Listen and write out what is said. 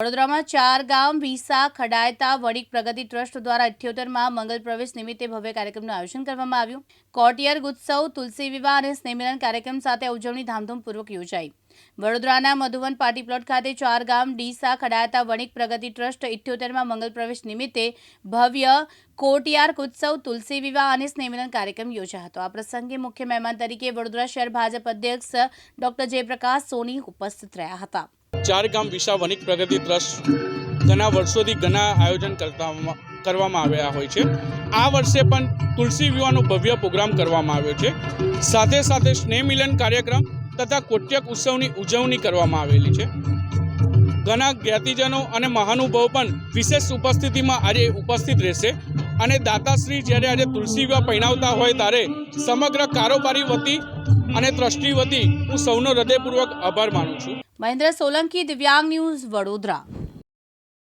વડોદરામાં ચાર ગામ વિસા ખડાયતા, વણિક પ્રગતિ ટ્રસ્ટ દ્વારા અઠ્યોતેરમાં મંગલ પ્રવેશ નિમિત્તે ભવ્ય કાર્યક્રમનું આયોજન કરવામાં આવ્યું. કોટિયર ગુત્સવ, તુલસી વિવાહ અને સ્નેહમિલન કાર્યક્રમ સાથે ઉજવણી ધામધૂમપૂર્વક યોજાઈ. વડોદરાના મધુવન પાર્ટી પ્લોટ ખાતે ચાર ગામ, ડીસા, ખડાયતા, વણિક પ્રગતિ ટ્રસ્ટ ઇઠ્યોતેરમાં મંગલ પ્રવેશ નિમિત્તે ભવ્ય કોટિયાર ઉત્સવ તુલસી વિવાહ અને સ્નેહમિલન કાર્યક્રમ યોજાયો હતો. આ પ્રસંગે મુખ્ય મહેમાન તરીકે વડોદરા શહેર ભાજપ અધ્યક્ષ ડોક્ટર જયપ્રકાશ સોની ઉપસ્થિત રહ્યા હતા. ચાર ગામ વિશા વનિક પ્રગતિ ટ્રસ્ટ ઘણા વર્ષોથી ઘણા આયોજન કરતા કરવામાં આવ્યા હોય છે. આ વર્ષે પણ તુલસી વિવાહનો ભવ્ય પ્રોગ્રામ કરવામાં આવ્યો છે. સાથે સાથે સ્નેહ મિલન કાર્યક્રમ તથા કોટ્યક ઉત્સવની ઉજવણી કરવામાં આવેલી છે. ઘણા જ્ઞાતિજનો અને મહાનુભાવો પણ વિશેષ ઉપસ્થિતિમાં આજે ઉપસ્થિત રહેશે અને દાતાશ્રી જ્યારે આજે તુલસી વિવાહ પહેણાવતા હોય ત્યારે સમગ્ર કારોબારી વતી અને ટ્રસ્ટી વતી હું સૌનો હૃદયપૂર્વક આભાર માનું છું. મહેન્દ્ર સોલંકી દિવ્યાંગ ન્યૂઝ વડોદરા.